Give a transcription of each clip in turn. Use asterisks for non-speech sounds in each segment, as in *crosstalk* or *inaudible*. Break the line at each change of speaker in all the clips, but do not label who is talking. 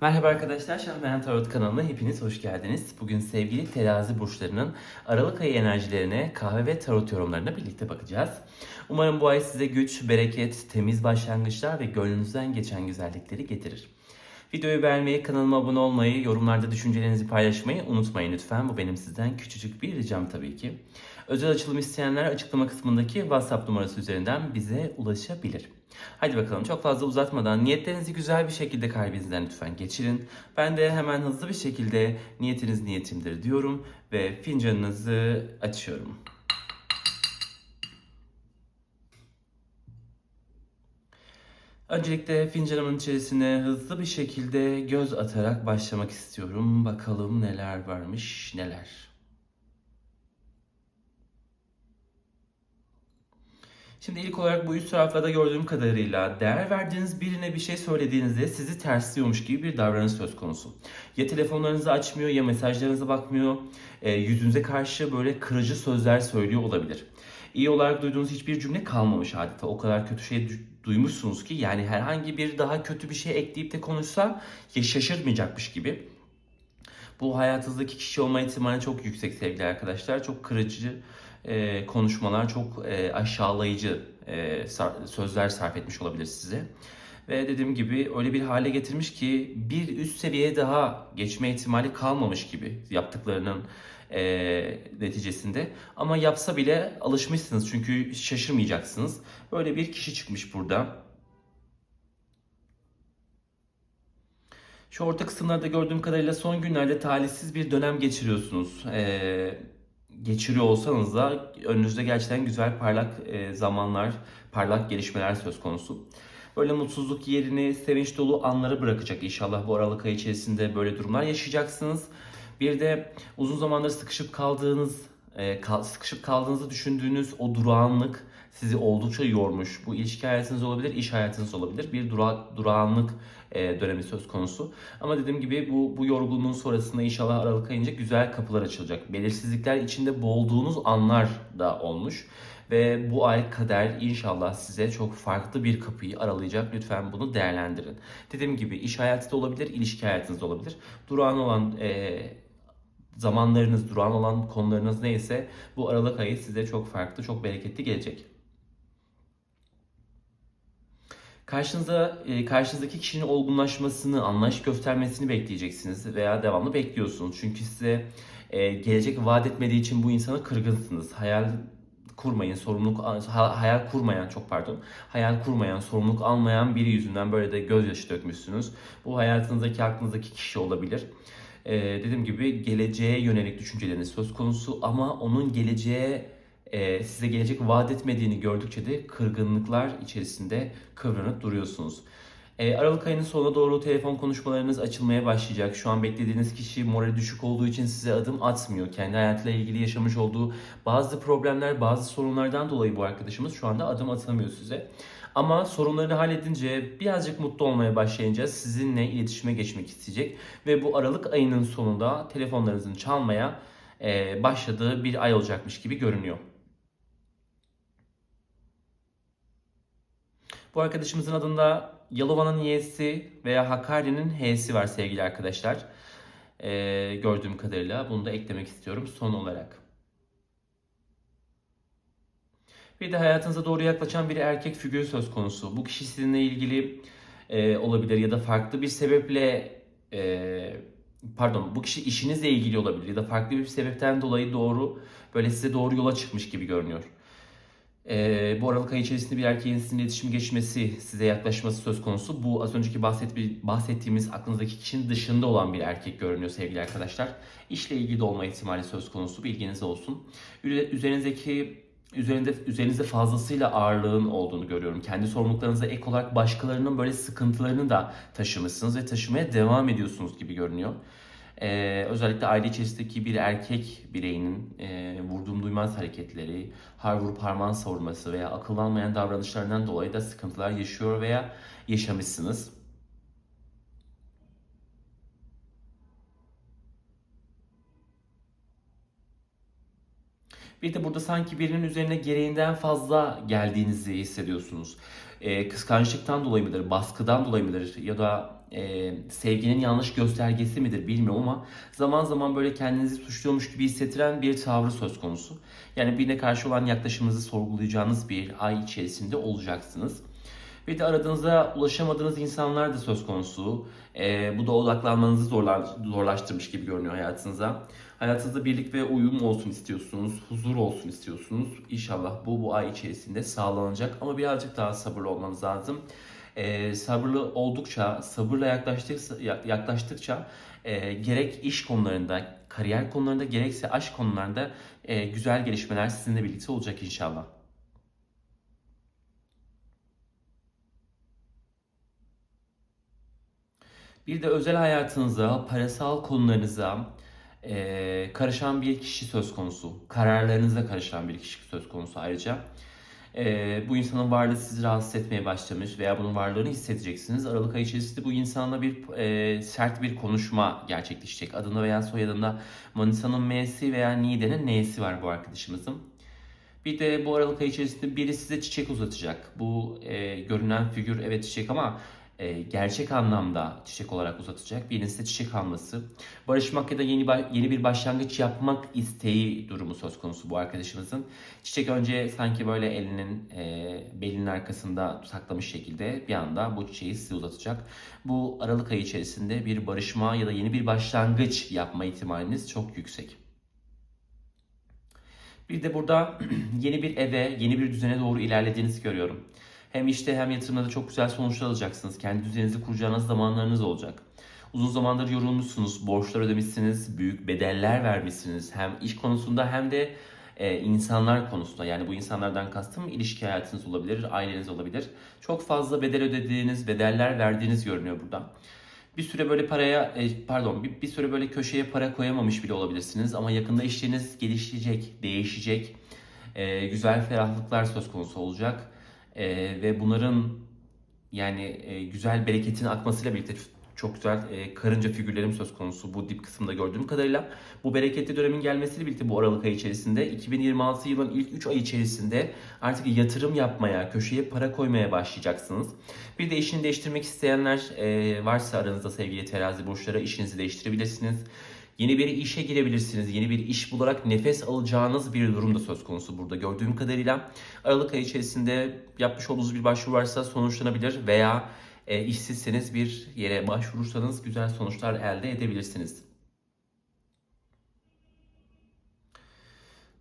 Merhaba arkadaşlar, Şahmeran Tarot kanalına hepiniz hoş geldiniz. Bugün sevgili terazi burçlarının Aralık ayı enerjilerine, kahve ve tarot yorumlarına birlikte bakacağız. Umarım bu ay size güç, bereket, temiz başlangıçlar ve gönlünüzden geçen güzellikleri getirir. Videoyu beğenmeyi, kanalıma abone olmayı, yorumlarda düşüncelerinizi paylaşmayı unutmayın lütfen. Bu benim sizden küçücük bir ricam tabii ki. Özel açılım isteyenler açıklama kısmındaki WhatsApp numarası üzerinden bize ulaşabilir. Hadi bakalım çok fazla uzatmadan niyetlerinizi güzel bir şekilde kalbinizden lütfen geçirin. Ben de hemen hızlı bir şekilde niyetiniz niyetimdir diyorum ve fincanınızı açıyorum. Öncelikle fincanımın içerisine hızlı bir şekilde göz atarak başlamak istiyorum. Bakalım neler varmış neler. Şimdi ilk olarak bu üst taraflarda gördüğüm kadarıyla değer verdiğiniz birine bir şey söylediğinizde sizi tersliyormuş gibi bir davranış söz konusu. Ya telefonlarınızı açmıyor ya mesajlarınıza bakmıyor. E, yüzünüze karşı böyle kırıcı sözler söylüyor olabilir. İyi olarak duyduğunuz hiçbir cümle kalmamış adeta. O kadar kötü şey du- duymuşsunuz ki yani herhangi bir daha kötü bir şey ekleyip de konuşsa ya şaşırtmayacakmış gibi. Bu hayatınızdaki kişi olma ihtimali çok yüksek sevgili arkadaşlar. Çok kırıcı e, konuşmalar, çok e, aşağılayıcı e, sar- sözler sarf etmiş olabilir size. Ve dediğim gibi öyle bir hale getirmiş ki bir üst seviyeye daha geçme ihtimali kalmamış gibi yaptıklarının e, neticesinde. Ama yapsa bile alışmışsınız çünkü şaşırmayacaksınız. Böyle bir kişi çıkmış burada. Şu orta kısımlarda gördüğüm kadarıyla son günlerde talihsiz bir dönem geçiriyorsunuz. Ee, geçiriyor olsanız da önünüzde gerçekten güzel parlak e, zamanlar, parlak gelişmeler söz konusu. Böyle mutsuzluk yerini sevinç dolu anlara bırakacak inşallah bu Aralık ayı içerisinde böyle durumlar yaşayacaksınız. Bir de uzun zamandır sıkışıp kaldığınız, e, sıkışıp kaldığınızı düşündüğünüz o durağanlık sizi oldukça yormuş. Bu ilişki hayatınız olabilir, iş hayatınız olabilir. Bir dura, durağanlık e, dönemi söz konusu. Ama dediğim gibi bu, bu yorgunluğun sonrasında inşallah Aralık ayınca güzel kapılar açılacak. Belirsizlikler içinde boğulduğunuz anlar da olmuş. Ve bu ay kader inşallah size çok farklı bir kapıyı aralayacak. Lütfen bunu değerlendirin. Dediğim gibi iş hayatı da olabilir, ilişki hayatınız da olabilir. Durağan olan e, zamanlarınız, durağan olan konularınız neyse bu Aralık ayı size çok farklı, çok bereketli gelecek. Karşınıza, e, karşınızdaki kişinin olgunlaşmasını, anlayış göstermesini bekleyeceksiniz veya devamlı bekliyorsunuz. Çünkü size e, gelecek vaat etmediği için bu insana kırgınsınız. Hayal kurmayın, sorumluluk ha- hayal kurmayan çok pardon. Hayal kurmayan, sorumluluk almayan biri yüzünden böyle de gözyaşı dökmüşsünüz. Bu hayatınızdaki aklınızdaki kişi olabilir. E, dediğim gibi geleceğe yönelik düşünceleriniz söz konusu ama onun geleceğe e, size gelecek vaat etmediğini gördükçe de kırgınlıklar içerisinde kıvranıp duruyorsunuz. E, Aralık ayının sonuna doğru telefon konuşmalarınız açılmaya başlayacak. Şu an beklediğiniz kişi morali düşük olduğu için size adım atmıyor. Kendi hayatıyla ilgili yaşamış olduğu bazı problemler, bazı sorunlardan dolayı bu arkadaşımız şu anda adım atamıyor size. Ama sorunlarını halledince birazcık mutlu olmaya başlayınca sizinle iletişime geçmek isteyecek. Ve bu Aralık ayının sonunda telefonlarınızın çalmaya e, başladığı bir ay olacakmış gibi görünüyor. Bu arkadaşımızın adında Yalova'nın Y'si veya Hakkari'nin H'si var sevgili arkadaşlar. Ee, gördüğüm kadarıyla bunu da eklemek istiyorum son olarak. Bir de hayatınıza doğru yaklaşan bir erkek figürü söz konusu. Bu kişi sizinle ilgili e, olabilir ya da farklı bir sebeple e, pardon bu kişi işinizle ilgili olabilir ya da farklı bir sebepten dolayı doğru böyle size doğru yola çıkmış gibi görünüyor. Ee, bu Aralık ayı içerisinde bir erkeğin sizinle iletişim geçmesi, size yaklaşması söz konusu. Bu az önceki bahset, bahsettiğimiz aklınızdaki kişinin dışında olan bir erkek görünüyor sevgili arkadaşlar. İşle ilgili de olma ihtimali söz konusu, bilginiz olsun. Üzerinizdeki üzerinde üzerinizde fazlasıyla ağırlığın olduğunu görüyorum. Kendi sorumluluklarınıza ek olarak başkalarının böyle sıkıntılarını da taşımışsınız ve taşımaya devam ediyorsunuz gibi görünüyor. Ee, özellikle aile içerisindeki bir erkek bireyinin e, vurduğum duymaz hareketleri, har vurup harman savurması veya akıllanmayan davranışlarından dolayı da sıkıntılar yaşıyor veya yaşamışsınız. Bir de burada sanki birinin üzerine gereğinden fazla geldiğinizi hissediyorsunuz. Ee, kıskançlıktan dolayı mıdır, baskıdan dolayı mıdır ya da e, sevginin yanlış göstergesi midir bilmiyorum ama zaman zaman böyle kendinizi suçluyormuş gibi hissettiren bir tavrı söz konusu. Yani birine karşı olan yaklaşımınızı sorgulayacağınız bir ay içerisinde olacaksınız. Bir de aradığınızda ulaşamadığınız insanlar da söz konusu. Ee, bu da odaklanmanızı zorlar, zorlaştırmış gibi görünüyor hayatınıza. Hayatınızda birlik ve uyum olsun istiyorsunuz, huzur olsun istiyorsunuz. İnşallah bu bu ay içerisinde sağlanacak ama birazcık daha sabırlı olmanız lazım. Ee, sabırlı oldukça, sabırla yaklaştıkça, yaklaştıkça e, gerek iş konularında, kariyer konularında gerekse aşk konularında e, güzel gelişmeler sizinle birlikte olacak inşallah. Bir de özel hayatınıza, parasal konularınıza e, karışan bir kişi söz konusu. Kararlarınıza karışan bir kişi söz konusu ayrıca. E, bu insanın varlığı sizi rahatsız etmeye başlamış veya bunun varlığını hissedeceksiniz. Aralık ayı içerisinde bu insanla bir e, sert bir konuşma gerçekleşecek. Adında veya soyadında Manisa'nın M'si veya Niğde'nin N'si var bu arkadaşımızın. Bir de bu Aralık ayı içerisinde biri size çiçek uzatacak. Bu e, görünen figür evet çiçek ama e, gerçek anlamda çiçek olarak uzatacak. Birinin çiçek alması. Barışmak ya da yeni yeni bir başlangıç yapmak isteği durumu söz konusu bu arkadaşımızın. Çiçek önce sanki böyle elinin e, belinin arkasında saklamış şekilde bir anda bu çiçeği size uzatacak. Bu Aralık ayı içerisinde bir barışma ya da yeni bir başlangıç yapma ihtimaliniz çok yüksek. Bir de burada *clears throat* yeni bir eve, yeni bir düzene doğru ilerlediğinizi görüyorum. Hem işte hem yatırımda çok güzel sonuçlar alacaksınız. Kendi düzeninizi kuracağınız zamanlarınız olacak. Uzun zamandır yorulmuşsunuz, borçlar ödemişsiniz, büyük bedeller vermişsiniz. Hem iş konusunda hem de e, insanlar konusunda. Yani bu insanlardan kastım ilişki hayatınız olabilir, aileniz olabilir. Çok fazla bedel ödediğiniz, bedeller verdiğiniz görünüyor burada. Bir süre böyle paraya, e, pardon bir, bir süre böyle köşeye para koyamamış bile olabilirsiniz. Ama yakında işleriniz gelişecek, değişecek. E, güzel ferahlıklar söz konusu olacak e, ve bunların yani e, güzel bereketin akmasıyla birlikte çok güzel e, karınca figürlerim söz konusu bu dip kısımda gördüğüm kadarıyla. Bu bereketli dönemin gelmesiyle birlikte bu Aralık ayı içerisinde 2026 yılın ilk 3 ay içerisinde artık yatırım yapmaya, köşeye para koymaya başlayacaksınız. Bir de işini değiştirmek isteyenler e, varsa aranızda sevgili terazi burçları işinizi değiştirebilirsiniz. Yeni bir işe girebilirsiniz. Yeni bir iş bularak nefes alacağınız bir durum da söz konusu burada. Gördüğüm kadarıyla Aralık ayı içerisinde yapmış olduğunuz bir başvuru varsa sonuçlanabilir veya e, işsizseniz bir yere başvurursanız güzel sonuçlar elde edebilirsiniz.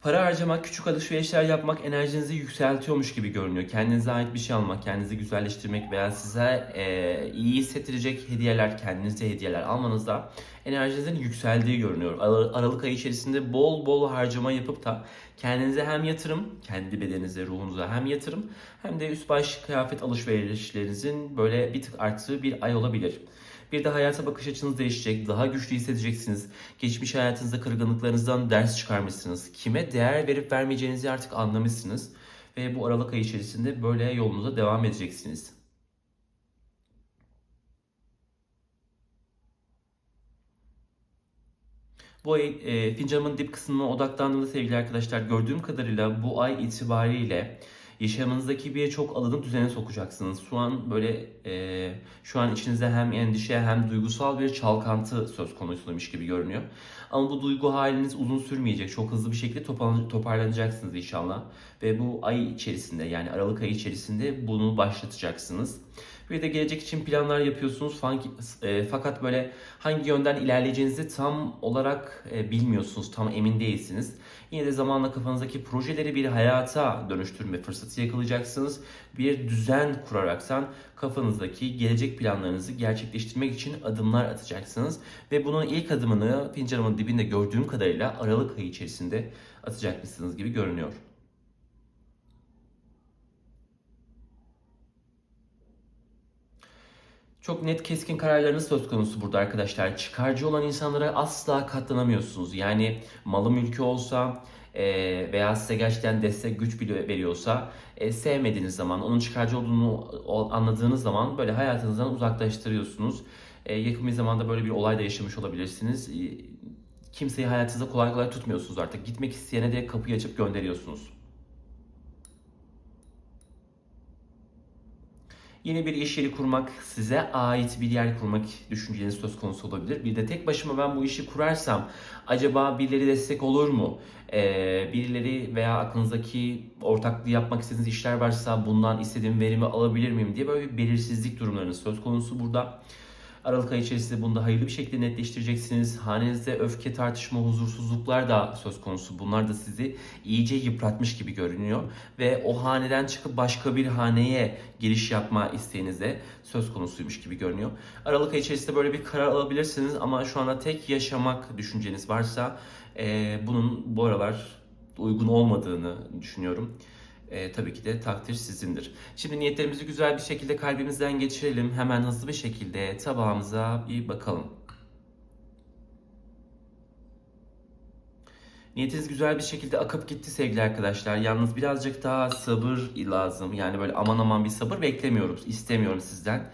Para harcamak, küçük alışverişler yapmak enerjinizi yükseltiyormuş gibi görünüyor. Kendinize ait bir şey almak, kendinizi güzelleştirmek veya size e, iyi hissettirecek hediyeler, kendinize hediyeler almanızda enerjinizin yükseldiği görünüyor. Aralık ayı içerisinde bol bol harcama yapıp da kendinize hem yatırım, kendi bedeninize, ruhunuza hem yatırım hem de üst baş kıyafet alışverişlerinizin böyle bir tık arttığı bir ay olabilir. Bir de hayata bakış açınız değişecek, daha güçlü hissedeceksiniz. Geçmiş hayatınızda kırgınlıklarınızdan ders çıkarmışsınız. Kime değer verip vermeyeceğinizi artık anlamışsınız. Ve bu Aralık ayı içerisinde böyle yolunuza devam edeceksiniz. Bu ay e, fincanımın dip kısmına odaklandığımda sevgili arkadaşlar gördüğüm kadarıyla bu ay itibariyle yaşamınızdaki birçok alanı düzene sokacaksınız. Şu an böyle e, şu an içinizde hem endişe hem duygusal bir çalkantı söz konusuymuş gibi görünüyor. Ama bu duygu haliniz uzun sürmeyecek. Çok hızlı bir şekilde toparlanacaksınız inşallah. Ve bu ay içerisinde yani Aralık ayı içerisinde bunu başlatacaksınız. Bir de gelecek için planlar yapıyorsunuz e, fakat böyle hangi yönden ilerleyeceğinizi tam olarak e, bilmiyorsunuz, tam emin değilsiniz. Yine de zamanla kafanızdaki projeleri bir hayata dönüştürme fırsatı yakalayacaksınız. Bir düzen kuraraksan kafanızdaki gelecek planlarınızı gerçekleştirmek için adımlar atacaksınız. Ve bunun ilk adımını fincanımın dibinde gördüğüm kadarıyla Aralık ayı içerisinde atacakmışsınız gibi görünüyor. Çok net keskin kararlarınız söz konusu burada arkadaşlar. Çıkarcı olan insanlara asla katlanamıyorsunuz. Yani malı mülkü olsa e, veya size gerçekten destek güç veriyorsa e, sevmediğiniz zaman, onun çıkarcı olduğunu anladığınız zaman böyle hayatınızdan uzaklaştırıyorsunuz. E, yakın bir zamanda böyle bir olay da yaşamış olabilirsiniz. Kimseyi hayatınızda kolay kolay tutmuyorsunuz artık. Gitmek isteyene de kapıyı açıp gönderiyorsunuz. Yeni bir iş yeri kurmak, size ait bir yer kurmak düşünceniz söz konusu olabilir. Bir de tek başıma ben bu işi kurarsam acaba birileri destek olur mu? Ee, birileri veya aklınızdaki ortaklığı yapmak istediğiniz işler varsa bundan istediğim verimi alabilir miyim diye böyle bir belirsizlik durumlarınız söz konusu burada. Aralık ayı içerisinde bunu da hayırlı bir şekilde netleştireceksiniz. Hanenizde öfke, tartışma, huzursuzluklar da söz konusu. Bunlar da sizi iyice yıpratmış gibi görünüyor. Ve o haneden çıkıp başka bir haneye giriş yapma isteğiniz de söz konusuymuş gibi görünüyor. Aralık ayı içerisinde böyle bir karar alabilirsiniz ama şu anda tek yaşamak düşünceniz varsa e, bunun bu aralar uygun olmadığını düşünüyorum. E, tabii ki de takdir sizindir. Şimdi niyetlerimizi güzel bir şekilde kalbimizden geçirelim. Hemen hızlı bir şekilde tabağımıza bir bakalım. Niyetiniz güzel bir şekilde akıp gitti sevgili arkadaşlar. Yalnız birazcık daha sabır lazım. Yani böyle aman aman bir sabır beklemiyoruz. İstemiyorum sizden.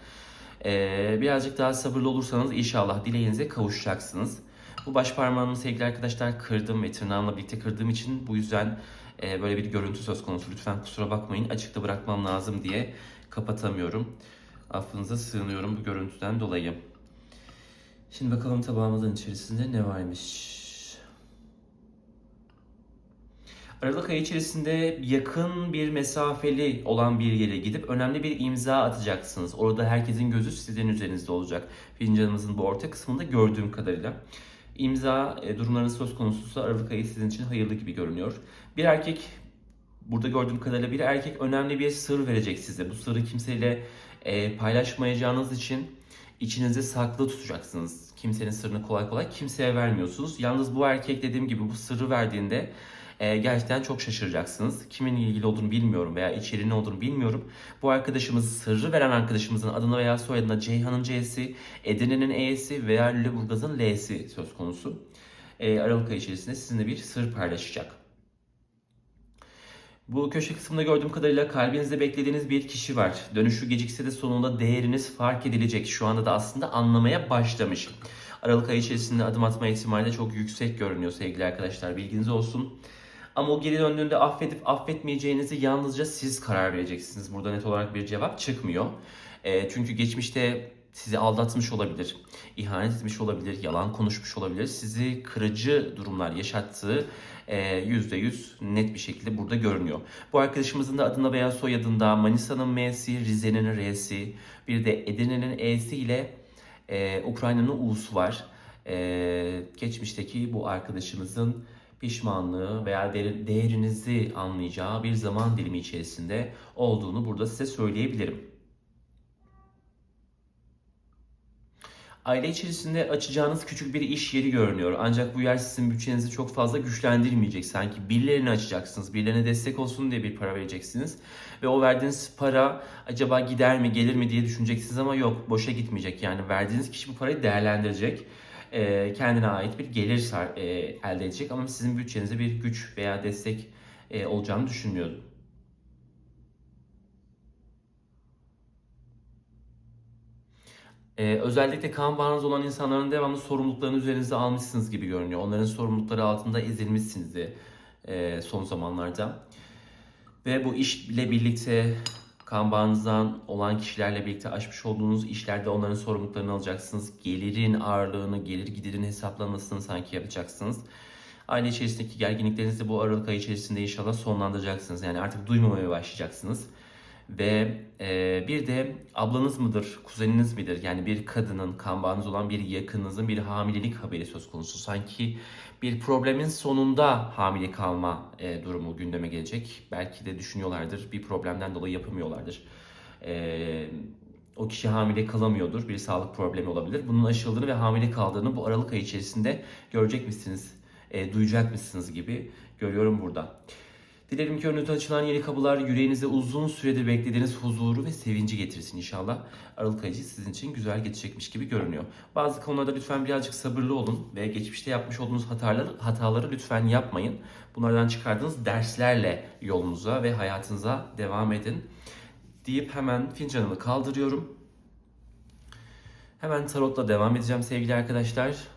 Ee, birazcık daha sabırlı olursanız inşallah dileğinize kavuşacaksınız. Bu baş parmağımı sevgili arkadaşlar kırdım ve tırnağımla birlikte kırdığım için bu yüzden e, böyle bir görüntü söz konusu. Lütfen kusura bakmayın. Açıkta bırakmam lazım diye kapatamıyorum. Affınıza sığınıyorum bu görüntüden dolayı. Şimdi bakalım tabağımızın içerisinde ne varmış. Aralık ayı içerisinde yakın bir mesafeli olan bir yere gidip önemli bir imza atacaksınız. Orada herkesin gözü sizin üzerinizde olacak. Fincanımızın bu orta kısmında gördüğüm kadarıyla. İmza e, durumlarınız söz konusuysa Aralık ayı sizin için hayırlı gibi görünüyor. Bir erkek, burada gördüğüm kadarıyla bir erkek önemli bir sır verecek size. Bu sırrı kimseyle e, paylaşmayacağınız için içinizde saklı tutacaksınız. Kimsenin sırrını kolay kolay kimseye vermiyorsunuz. Yalnız bu erkek dediğim gibi bu sırrı verdiğinde e, gerçekten çok şaşıracaksınız. Kimin ilgili olduğunu bilmiyorum veya içeriği ne olduğunu bilmiyorum. Bu arkadaşımız sırrı veren arkadaşımızın adını veya soyadına Ceyhan'ın C'si, Edirne'nin E'si veya Lüleburgaz'ın L'si söz konusu. E, Aralık ayı içerisinde sizinle bir sır paylaşacak. Bu köşe kısmında gördüğüm kadarıyla kalbinizde beklediğiniz bir kişi var. Dönüşü gecikse de sonunda değeriniz fark edilecek. Şu anda da aslında anlamaya başlamış. Aralık ayı içerisinde adım atma ihtimali de çok yüksek görünüyor sevgili arkadaşlar. Bilginiz olsun. Ama o geri döndüğünde affedip affetmeyeceğinizi yalnızca siz karar vereceksiniz. Burada net olarak bir cevap çıkmıyor. E, çünkü geçmişte sizi aldatmış olabilir, ihanet etmiş olabilir, yalan konuşmuş olabilir. Sizi kırıcı durumlar yaşattığı %100 net bir şekilde burada görünüyor. Bu arkadaşımızın da adında veya soyadında Manisa'nın M'si, Rize'nin R'si, bir de Edirne'nin E'si ile e, Ukrayna'nın U'su var. E, geçmişteki bu arkadaşımızın pişmanlığı veya değerinizi anlayacağı bir zaman dilimi içerisinde olduğunu burada size söyleyebilirim. Aile içerisinde açacağınız küçük bir iş yeri görünüyor. Ancak bu yer sizin bütçenizi çok fazla güçlendirmeyecek. Sanki birilerini açacaksınız, birilerine destek olsun diye bir para vereceksiniz. Ve o verdiğiniz para acaba gider mi, gelir mi diye düşüneceksiniz ama yok, boşa gitmeyecek. Yani verdiğiniz kişi bu parayı değerlendirecek. Kendine ait bir gelir elde edecek ama sizin bütçenize bir güç veya destek olacağını düşünmüyorum. Ee, özellikle kan bağınız olan insanların devamlı sorumluluklarını üzerinize almışsınız gibi görünüyor. Onların sorumlulukları altında ezilmişsiniz de e, son zamanlarda. Ve bu işle birlikte kan bağınızdan olan kişilerle birlikte açmış olduğunuz işlerde onların sorumluluklarını alacaksınız. Gelirin ağırlığını, gelir giderin hesaplanmasını sanki yapacaksınız. Aile içerisindeki gerginliklerinizi bu Aralık ayı içerisinde inşallah sonlandıracaksınız. Yani artık duymamaya başlayacaksınız. Ve e, bir de ablanız mıdır, kuzeniniz midir? Yani bir kadının, kan bağınız olan bir yakınınızın bir hamilelik haberi söz konusu. Sanki bir problemin sonunda hamile kalma e, durumu gündeme gelecek. Belki de düşünüyorlardır, bir problemden dolayı yapamıyorlardır. E, o kişi hamile kalamıyordur, bir sağlık problemi olabilir. Bunun aşıldığını ve hamile kaldığını bu Aralık ayı içerisinde görecek misiniz, e, duyacak mısınız gibi görüyorum burada. Dilerim ki önünüze açılan yeni kapılar yüreğinize uzun süredir beklediğiniz huzuru ve sevinci getirsin inşallah. Aralık ayı sizin için güzel geçecekmiş gibi görünüyor. Bazı konularda lütfen birazcık sabırlı olun ve geçmişte yapmış olduğunuz hataları, hataları lütfen yapmayın. Bunlardan çıkardığınız derslerle yolunuza ve hayatınıza devam edin. Deyip hemen fincanımı kaldırıyorum. Hemen tarotla devam edeceğim sevgili arkadaşlar.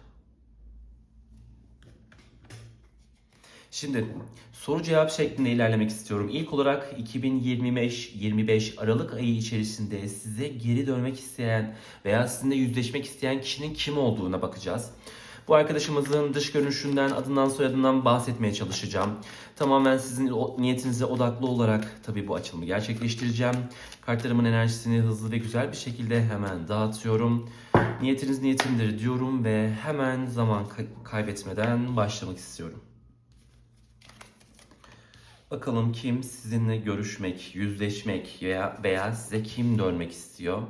Şimdi soru cevap şeklinde ilerlemek istiyorum. İlk olarak 2025-25 Aralık ayı içerisinde size geri dönmek isteyen veya sizinle yüzleşmek isteyen kişinin kim olduğuna bakacağız. Bu arkadaşımızın dış görünüşünden, adından, soyadından bahsetmeye çalışacağım. Tamamen sizin niyetinize odaklı olarak tabii bu açılımı gerçekleştireceğim. Kartlarımın enerjisini hızlı ve güzel bir şekilde hemen dağıtıyorum. Niyetiniz niyetimdir diyorum ve hemen zaman kay- kaybetmeden başlamak istiyorum. Bakalım kim sizinle görüşmek, yüzleşmek veya, veya size kim dönmek istiyor?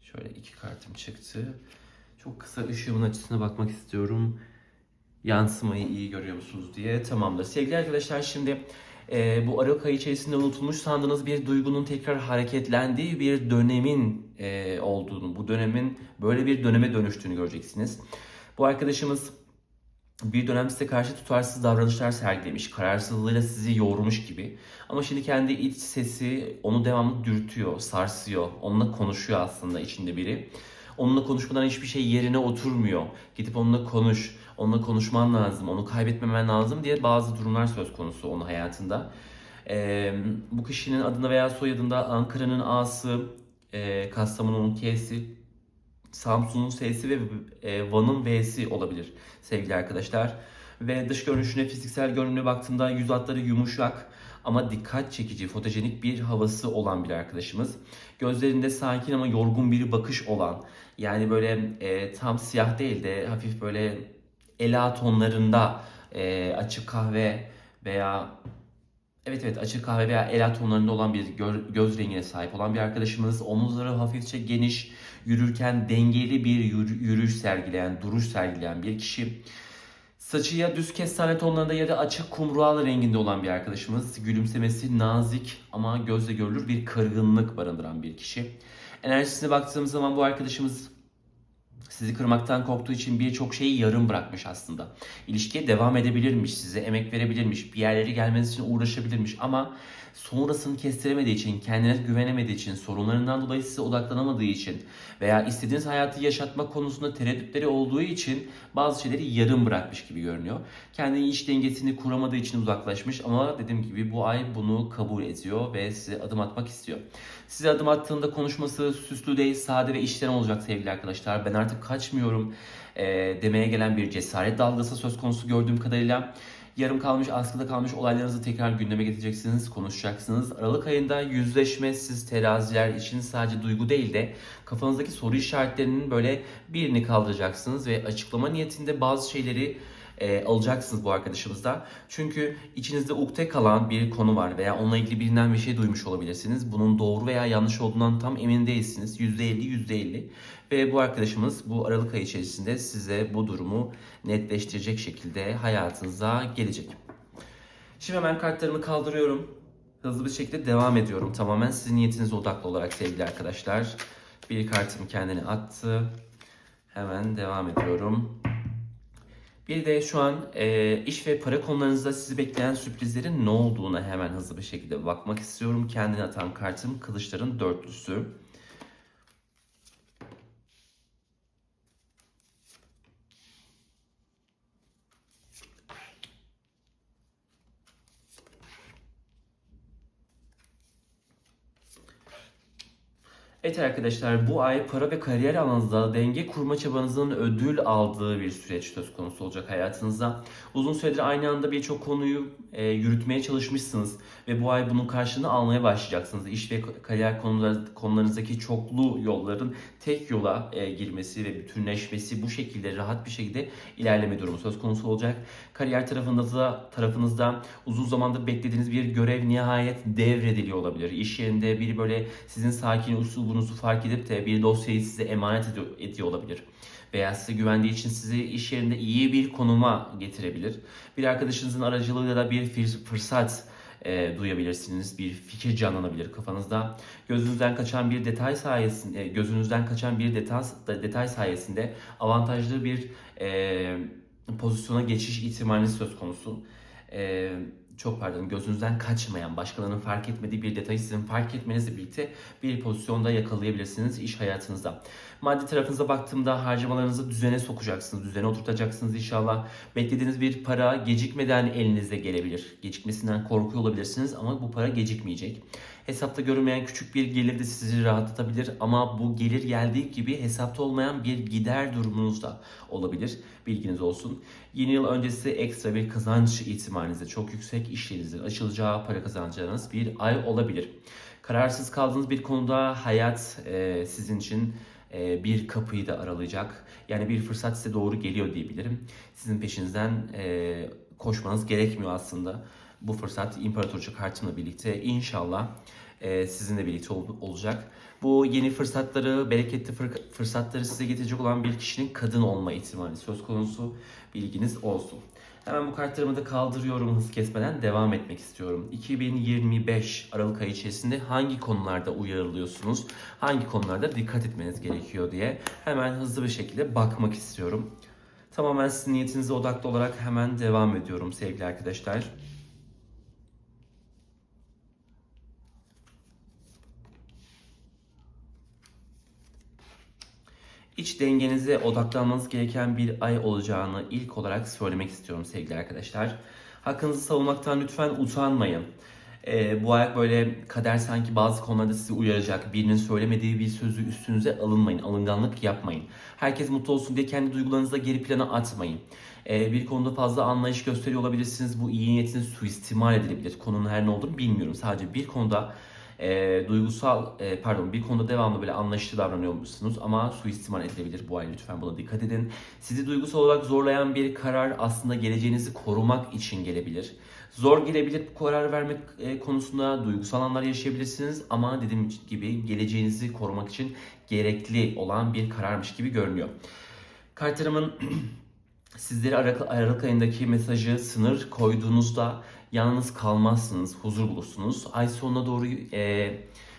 Şöyle iki kartım çıktı. Çok kısa ışığımın açısına bakmak istiyorum. Yansımayı iyi görüyor musunuz diye. Tamamdır. Sevgili arkadaşlar şimdi e, bu Aralık ayı içerisinde unutulmuş sandığınız bir duygunun tekrar hareketlendiği bir dönemin e, olduğunu, bu dönemin böyle bir döneme dönüştüğünü göreceksiniz. Bu arkadaşımız bir dönem size karşı tutarsız davranışlar sergilemiş, kararsızlığıyla sizi yoğurmuş gibi. Ama şimdi kendi iç sesi onu devamlı dürtüyor, sarsıyor. Onunla konuşuyor aslında içinde biri. Onunla konuşmadan hiçbir şey yerine oturmuyor. Gidip onunla konuş, onunla konuşman lazım, onu kaybetmemen lazım diye bazı durumlar söz konusu onun hayatında. Ee, bu kişinin adına veya soyadında Ankara'nın A'sı, e, Kastamonu'nun K'si, Samsun'un S'si ve e, Van'ın V'si olabilir sevgili arkadaşlar. Ve dış görünüşüne, fiziksel görünümüne baktığımda yüz hatları yumuşak ama dikkat çekici, fotojenik bir havası olan bir arkadaşımız. Gözlerinde sakin ama yorgun bir bakış olan, yani böyle e, tam siyah değil de hafif böyle ela tonlarında e, açık kahve veya Evet evet açık kahve veya ela tonlarında olan bir gö- göz rengine sahip olan bir arkadaşımız. Omuzları hafifçe geniş, yürürken dengeli bir yürü- yürüyüş sergileyen, duruş sergileyen bir kişi. Saçı ya düz kestane tonlarında ya da açık kumral renginde olan bir arkadaşımız. Gülümsemesi nazik ama gözle görülür bir kırgınlık barındıran bir kişi. Enerjisine baktığımız zaman bu arkadaşımız sizi kırmaktan korktuğu için birçok şeyi yarım bırakmış aslında. İlişkiye devam edebilirmiş, size emek verebilirmiş, bir yerlere gelmeniz için uğraşabilirmiş ama sonrasını kestiremediği için, kendine güvenemediği için, sorunlarından dolayı size odaklanamadığı için veya istediğiniz hayatı yaşatma konusunda tereddütleri olduğu için bazı şeyleri yarım bırakmış gibi görünüyor. Kendi iş dengesini kuramadığı için uzaklaşmış ama dediğim gibi bu ay bunu kabul ediyor ve size adım atmak istiyor. Size adım attığında konuşması süslü değil, sade ve işten olacak sevgili arkadaşlar. Ben artık kaçmıyorum e, demeye gelen bir cesaret dalgası söz konusu gördüğüm kadarıyla. Yarım kalmış, askıda kalmış olaylarınızı tekrar gündeme getireceksiniz, konuşacaksınız. Aralık ayında yüzleşme siz teraziler için sadece duygu değil de kafanızdaki soru işaretlerinin böyle birini kaldıracaksınız ve açıklama niyetinde bazı şeyleri e, alacaksınız bu arkadaşımızda. Çünkü içinizde ukde kalan bir konu var veya onunla ilgili birinden bir şey duymuş olabilirsiniz. Bunun doğru veya yanlış olduğundan tam emin değilsiniz. %50 %50 ve bu arkadaşımız bu Aralık ayı içerisinde size bu durumu netleştirecek şekilde hayatınıza gelecek. Şimdi hemen kartlarımı kaldırıyorum. Hızlı bir şekilde devam ediyorum. Tamamen sizin niyetinize odaklı olarak sevgili arkadaşlar. Bir kartım kendini attı. Hemen devam ediyorum. Bir de şu an e, iş ve para konularınızda sizi bekleyen sürprizlerin ne olduğuna hemen hızlı bir şekilde bakmak istiyorum. Kendini atan kartım Kılıçların Dörtlüsü. Evet arkadaşlar bu ay para ve kariyer alanınızda denge kurma çabanızın ödül aldığı bir süreç söz konusu olacak hayatınızda. Uzun süredir aynı anda birçok konuyu e, yürütmeye çalışmışsınız ve bu ay bunun karşılığını almaya başlayacaksınız. İş ve kariyer konular, konularınızdaki çoklu yolların tek yola e, girmesi ve bütünleşmesi bu şekilde rahat bir şekilde ilerleme durumu söz konusu olacak. Kariyer tarafınızda tarafınızda uzun zamandır beklediğiniz bir görev nihayet devrediliyor olabilir. İş yerinde biri böyle sizin sakin uslubunuzu fark edip de bir dosyayı size emanet ediyor, olabilir. Veya size güvendiği için sizi iş yerinde iyi bir konuma getirebilir. Bir arkadaşınızın aracılığıyla da bir fırs- fırsat e, duyabilirsiniz. Bir fikir canlanabilir kafanızda. Gözünüzden kaçan bir detay sayesinde, gözünüzden kaçan bir detay, detay sayesinde avantajlı bir e, pozisyona geçiş ihtimaliniz söz konusu. E, çok pardon gözünüzden kaçmayan, başkalarının fark etmediği bir detayı sizin fark etmenizle birlikte bir pozisyonda yakalayabilirsiniz iş hayatınızda. Maddi tarafınıza baktığımda harcamalarınızı düzene sokacaksınız, düzene oturtacaksınız inşallah. Beklediğiniz bir para gecikmeden elinize gelebilir. Gecikmesinden korkuyor olabilirsiniz ama bu para gecikmeyecek. Hesapta görünmeyen küçük bir gelir de sizi rahatlatabilir ama bu gelir geldiği gibi hesapta olmayan bir gider durumunuz da olabilir. Bilginiz olsun. Yeni yıl öncesi ekstra bir kazanç ihtimaliniz de çok yüksek. İşlerinizin açılacağı, para kazanacağınız bir ay olabilir. Kararsız kaldığınız bir konuda hayat e, sizin için e, bir kapıyı da aralayacak. Yani bir fırsat size doğru geliyor diyebilirim. Sizin peşinizden e, koşmanız gerekmiyor aslında. Bu fırsat İmparatorça kartımla birlikte inşallah e, sizinle birlikte ol- olacak. Bu yeni fırsatları, bereketli fır- fırsatları size getirecek olan bir kişinin kadın olma ihtimali söz konusu. Bilginiz olsun. Hemen bu kartlarımı da kaldırıyorum hız kesmeden devam etmek istiyorum. 2025 Aralık ayı içerisinde hangi konularda uyarılıyorsunuz? Hangi konularda dikkat etmeniz gerekiyor diye hemen hızlı bir şekilde bakmak istiyorum. Tamamen sizin niyetinize odaklı olarak hemen devam ediyorum sevgili arkadaşlar. İç dengenize odaklanmanız gereken bir ay olacağını ilk olarak söylemek istiyorum sevgili arkadaşlar. Hakkınızı savunmaktan lütfen utanmayın. Ee, bu ay böyle kader sanki bazı konularda sizi uyaracak. Birinin söylemediği bir sözü üstünüze alınmayın. Alınganlık yapmayın. Herkes mutlu olsun diye kendi duygularınızı da geri plana atmayın. Ee, bir konuda fazla anlayış gösteriyor olabilirsiniz. Bu iyi niyetiniz suistimal edilebilir. Konunun her ne olduğunu bilmiyorum. Sadece bir konuda e, duygusal e, pardon bir konuda devamlı böyle anlayışlı davranıyormuşsunuz ama suistimal edilebilir bu ay lütfen buna dikkat edin. Sizi duygusal olarak zorlayan bir karar aslında geleceğinizi korumak için gelebilir. Zor gelebilir bu karar vermek e, konusunda duygusal anlar yaşayabilirsiniz ama dediğim gibi geleceğinizi korumak için gerekli olan bir kararmış gibi görünüyor. Kartlarımın *clears throat* Sizlere Aralık ayındaki mesajı sınır koyduğunuzda yalnız kalmazsınız, huzur bulursunuz. Ay sonuna doğru e,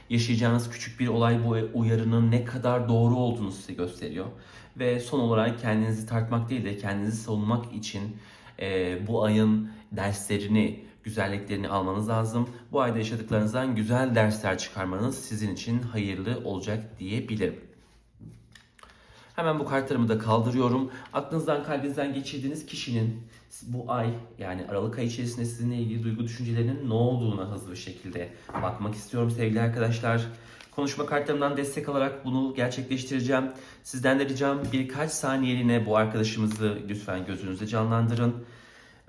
yaşayacağınız küçük bir olay bu uyarının ne kadar doğru olduğunu size gösteriyor. Ve son olarak kendinizi tartmak değil de kendinizi savunmak için e, bu ayın derslerini, güzelliklerini almanız lazım. Bu ayda yaşadıklarınızdan güzel dersler çıkarmanız sizin için hayırlı olacak diyebilirim. Hemen bu kartlarımı da kaldırıyorum. Aklınızdan kalbinizden geçirdiğiniz kişinin bu ay yani Aralık ayı içerisinde sizinle ilgili duygu düşüncelerinin ne olduğuna hızlı bir şekilde bakmak istiyorum sevgili arkadaşlar. Konuşma kartlarımdan destek alarak bunu gerçekleştireceğim. Sizden de ricam birkaç saniyeliğine bu arkadaşımızı lütfen gözünüzde canlandırın.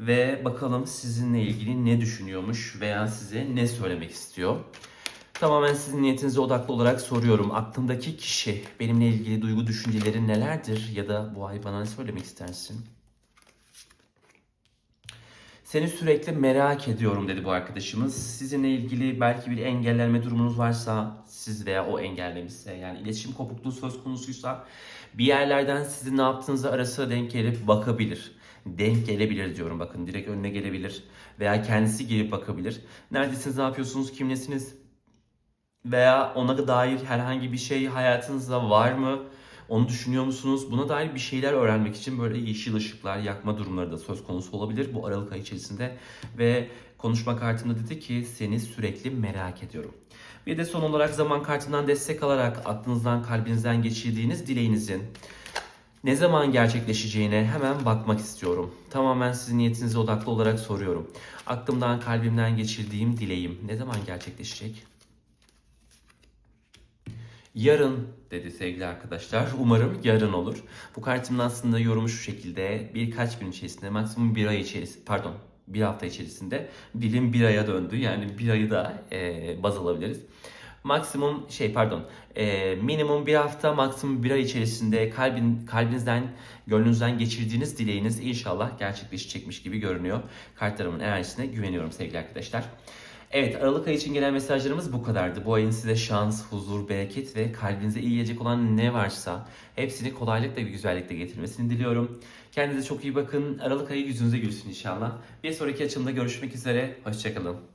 Ve bakalım sizinle ilgili ne düşünüyormuş veya size ne söylemek istiyor. Tamamen sizin niyetinize odaklı olarak soruyorum. Aklındaki kişi benimle ilgili duygu düşünceleri nelerdir ya da bu ay bana ne söylemek istersin? Seni sürekli merak ediyorum dedi bu arkadaşımız. Sizinle ilgili belki bir engellenme durumunuz varsa siz veya o engellemişse yani iletişim kopukluğu söz konusuysa bir yerlerden sizin ne yaptığınızı ara sıra denk gelip bakabilir. Denk gelebilir diyorum bakın direkt önüne gelebilir veya kendisi gelip bakabilir. Neredesiniz, ne yapıyorsunuz, kimlesiniz, veya ona dair herhangi bir şey hayatınızda var mı? Onu düşünüyor musunuz? Buna dair bir şeyler öğrenmek için böyle yeşil ışıklar yakma durumları da söz konusu olabilir bu Aralık ayı içerisinde. Ve konuşma kartında dedi ki seni sürekli merak ediyorum. Bir de son olarak zaman kartından destek alarak aklınızdan kalbinizden geçirdiğiniz dileğinizin ne zaman gerçekleşeceğine hemen bakmak istiyorum. Tamamen sizin niyetinize odaklı olarak soruyorum. Aklımdan kalbimden geçirdiğim dileğim ne zaman gerçekleşecek? Yarın dedi sevgili arkadaşlar. Umarım yarın olur. Bu kartımın aslında yorumu şu şekilde. Birkaç gün içerisinde maksimum bir ay içerisinde pardon bir hafta içerisinde dilim bir aya döndü. Yani bir ayı da e, baz alabiliriz. Maksimum şey pardon e, minimum bir hafta maksimum bir ay içerisinde kalbin kalbinizden gönlünüzden geçirdiğiniz dileğiniz inşallah gerçekleşecekmiş gibi görünüyor. Kartlarımın enerjisine güveniyorum sevgili arkadaşlar. Evet Aralık ayı için gelen mesajlarımız bu kadardı. Bu ayın size şans, huzur, bereket ve kalbinize iyi gelecek olan ne varsa hepsini kolaylıkla ve güzellikle getirmesini diliyorum. Kendinize çok iyi bakın. Aralık ayı yüzünüze gülsün inşallah. Bir sonraki açımda görüşmek üzere. Hoşçakalın.